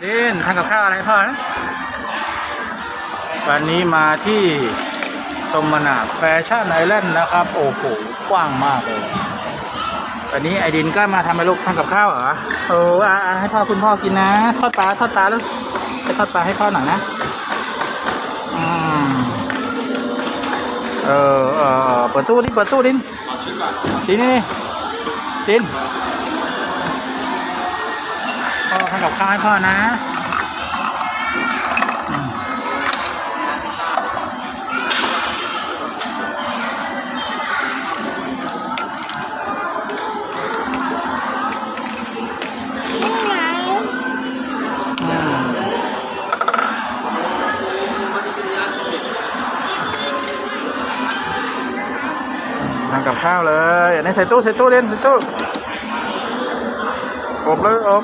เล่นทำกับข้าวอะไรพ่อนะวันนี้มาที่ตมนาแฟชั่นไอแลนด์นะครับ โอ้โหกว้างมากเลยวันนี้ไอดินก็มาทำให้ลูกทำกับข้าวเหรอโอ้อะอะให้พ่อคุณพ่อกินนะทอดปลาทอดปลาแล้วไปทอดปลาให้พ่อหน่อยนะอืมเออเออเออเปิดตู้ดิเปิดตู้ดินดินนี่ดิน พ่อทำกับข้าวให้พ่อนะอืมนี่ไงอืมทำกับข้าวเลยอันนี้ใส่ตู้ใส่ตู้เล่นใส่ตู้อบเลยอบ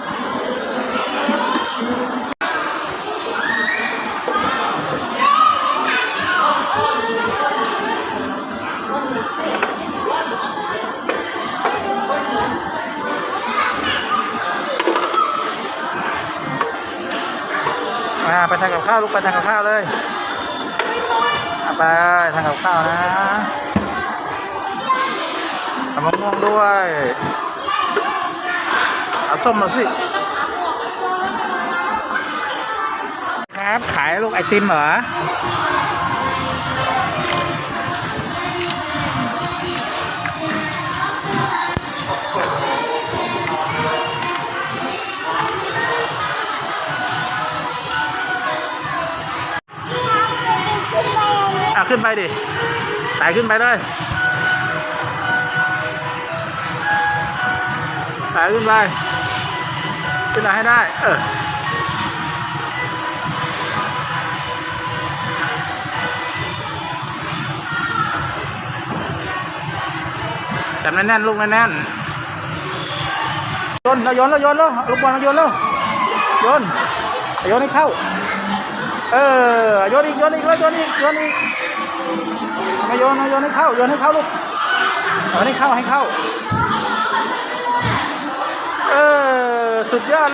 าไปทำกับข้าวลูกไปทำกับข้าวเลยไปทำกับข้าวนะทำมะม่วงด้วยเอาส้มมาสิ ครับ ขายลูกไอติมเหรออะขึ้นไปดิสายขึ้นไปเลยสายขึ้นไปขึ้นไปให้ได้ เออ จับแน่นๆลูกแน่นๆโยนเราโยนเราโยนแล้วลูกบอลเราโยนแล้วโยนโยนให้เข้า เออโยนอีกโยนอีกแล้วโยนอีกโยนอีกมาโยนมาโยนให้เข้าโยนให้เข้าลูกโยนให้เข้าให้เข้า เออสุดยอด